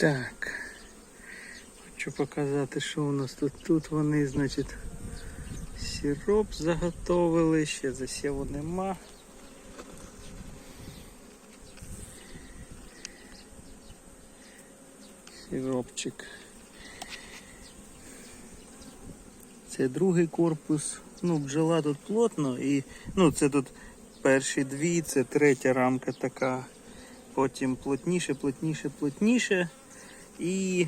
Так. Хочу показати, що у нас тут. Тут вони, значить, сироп заготовили, ще засіву нема. Сиропчик. Це другий корпус. Ну, бджола тут плотно і ну, це тут перші дві, це третя рамка така. Потім плотніше, плотніше, плотніше. І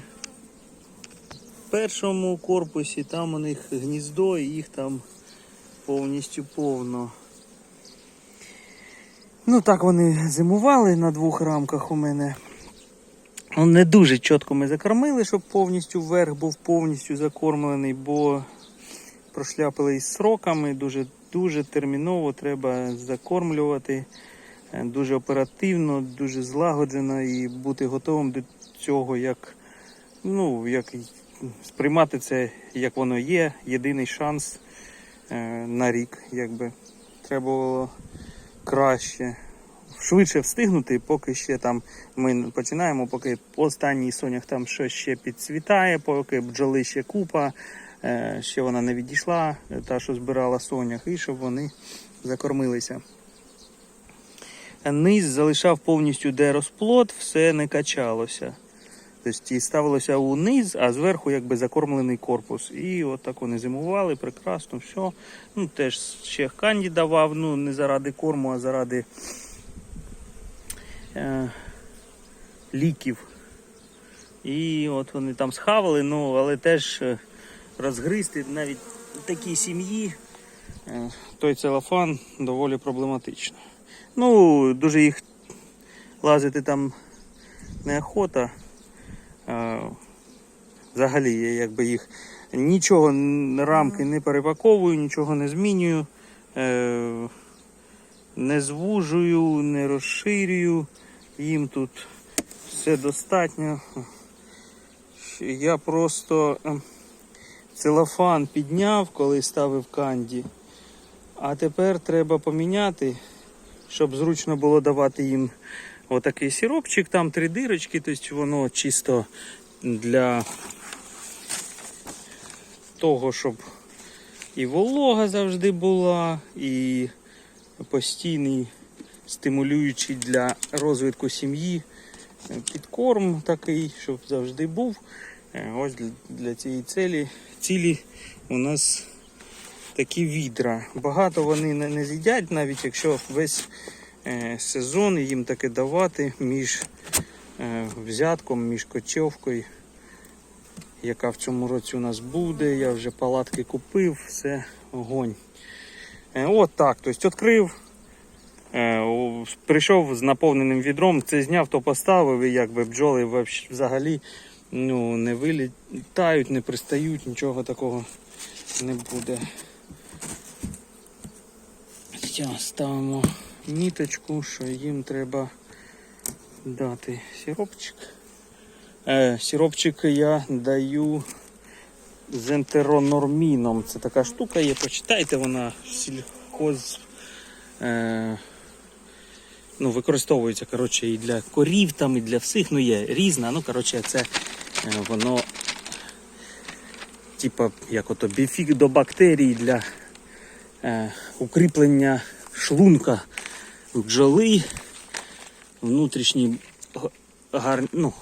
в першому корпусі там у них гніздо і їх там повністю повно. Ну так вони зимували на двох рамках у мене. Ну, Не дуже чітко ми закормили, щоб повністю верх був повністю закормлений, бо прошляпили із сроками, дуже, дуже терміново треба закормлювати. Е, Дуже оперативно, дуже злагоджено і бути готовим до цього, як, ну, як сприймати це, як воно є. Єдиний шанс е, на рік. Якби. Треба було краще, швидше встигнути, поки ще там ми починаємо, поки останній сонях там щось ще підцвітає, поки бджоли ще купа, е, ще вона не відійшла, е, та, що збирала сонях, і щоб вони закормилися. Низ залишав повністю де розплод, все не качалося. Тобто і ставилося униз, а зверху якби закормлений корпус. І от так вони зимували, прекрасно, все. Ну, теж ще канді давав, ну не заради корму, а заради е, ліків. І от вони там схавали, ну, але теж е, розгризти навіть в такій сім'ї е, той целофан доволі проблематично. Ну, дуже їх лазити там неохота. Взагалі, я якби їх нічого рамки не перепаковую, нічого не змінюю, е, не звужую, не розширюю. Їм тут все достатньо. Я просто е, целофан підняв, коли ставив канді. А тепер треба поміняти, щоб зручно було давати їм отакий сиропчик, там три дирочки, тобто воно чисто для того, щоб і волога завжди була, і постійний стимулюючий для розвитку сім'ї е, підкорм такий, щоб завжди був. Е, Ось для- цієї цілі, цілі у нас такі відра. Багато вони не з'їдять, навіть якщо весь е, сезон їм таке давати між е, взятком, між кочовкою, яка в цьому році у нас буде. Я вже палатки купив, все огонь. Е, от так, тобто відкрив. Прийшов з наповненим відром, це зняв, то поставив, і якби бджоли взагалі ну, не вилітають, не пристають, нічого такого не буде. Зараз ставимо міточку, що їм треба дати сиропчик. Е, сиропчик я даю з ентеронорміном. Це така штука є, почитайте, вона сільхоз. Е, ну, використовується коротше, і для корів, там, і для всіх. Ну, є різна. Ну, коротше, це е, воно типа як ото біфік до бактерій для е, укріплення шлунка бджоли, внутрішні гар, ну,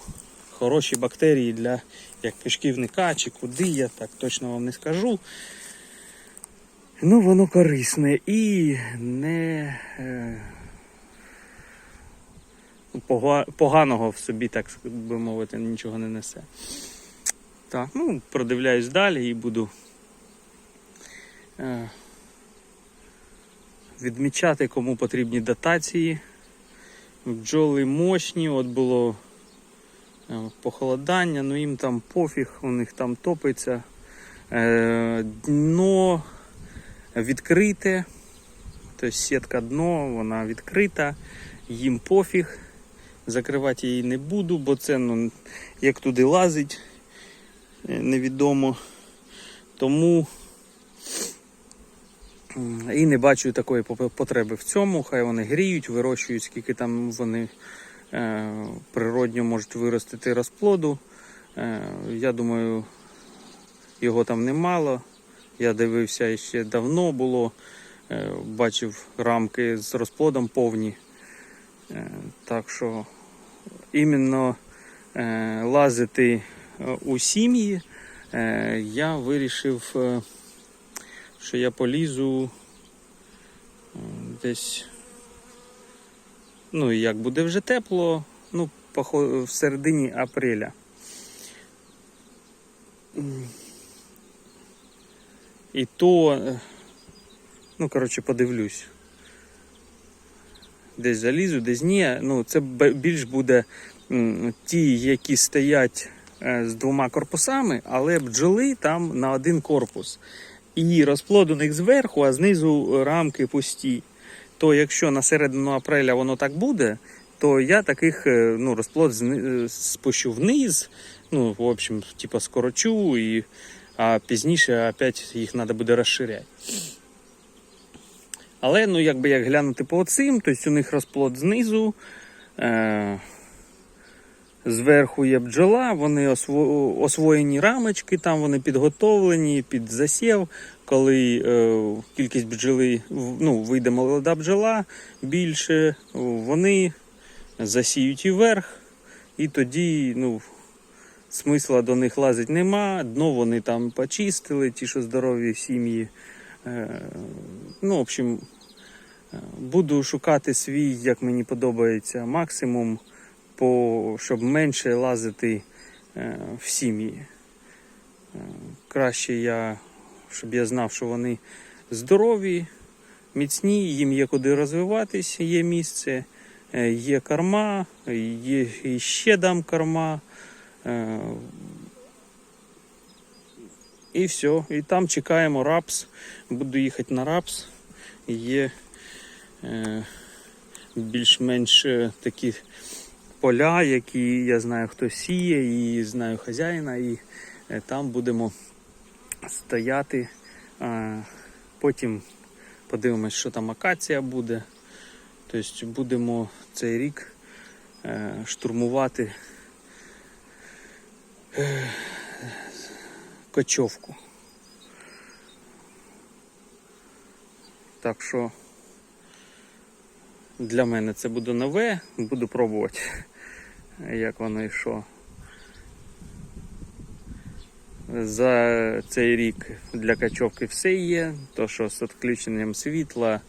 хороші бактерії для як кишківника чи куди, я так точно вам не скажу. Ну, воно корисне і не е, поганого в собі, так би мовити, нічого не несе. Так, ну, продивляюсь далі і буду е, відмічати, кому потрібні датації. Бджоли мощні, от було е, похолодання, ну їм там пофіг, у них там топиться. Е, дно відкрите, тобто сітка дно, вона відкрита, їм пофіг. Закривати її не буду, бо це ну, як туди лазить, е, невідомо. Тому і не бачу такої потреби в цьому. Хай вони гріють, вирощують, скільки там вони е, природньо можуть виростити розплоду. Е, Я думаю, його там немало. Я дивився ще давно було, е, бачив рамки з розплодом повні. Так що іменно лазити у сім'ї я вирішив, що я полізу е, десь. Ну, як буде вже тепло, ну, в середині апреля. І то, е, ну, коротше, подивлюсь. Десь залізу, десь ні. Ну, це більш буде ті, які стоять е, з двома корпусами, але бджоли там на один корпус. І розплод у них зверху, а знизу рамки пусті. То якщо на середину апреля воно так буде, то я таких е, ну, розплод е, спущу вниз, ну, в общем, типа скорочу, і, а пізніше опять їх треба буде розширяти. Але ну, якби як глянути по оцим, то у них розплод знизу. Е- Зверху є бджола, вони осво- освоєні рамочки, там вони підготовлені під засів. Коли е, кількість бджоли ну, вийде молода бджола більше, вони засіють і вверх, і тоді ну, смисла до них лазить нема. Дно вони там почистили, ті, що здорові сім'ї. Е, ну, в общем, е, буду шукати свій, як мені подобається, максимум по, щоб менше лазити е, в сім'ї. Е, краще я, щоб я знав, що вони здорові, міцні, їм є куди розвиватись, є місце, е, є корма, є ще дам корма. Е, і все. І там чекаємо рапс. Буду їхати на рапс. Є більш-менш такі поля, які я знаю, хто сіє, і знаю хазяїна, і е, там будемо стояти. Потім подивимось, що там акація буде. Тобто будемо цей рік е, штурмувати е, кочовку. Так що для мене це буде нове, буду пробувати, як воно що. За цей рік для качовки все є, то що з відключенням світла,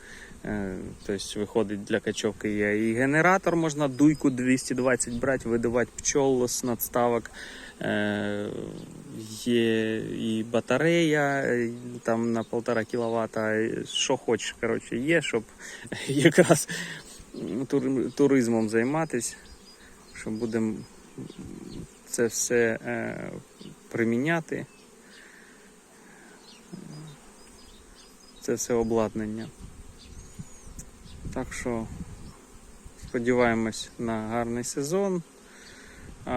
е, тобто виходить для качовки є і генератор, можна дуйку 220 брати, видавати пчол з надставок. Е, Є і батарея е, там на 1,5 кВт, що хочеш, коротше, є, щоб якраз туризмом займатися, що будемо це все е, приміняти. Це все обладнання. Так що сподіваємось на гарний сезон. А,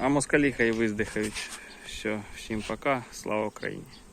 москаліха москалі хай виздихають. Все, всім пока, слава Україні!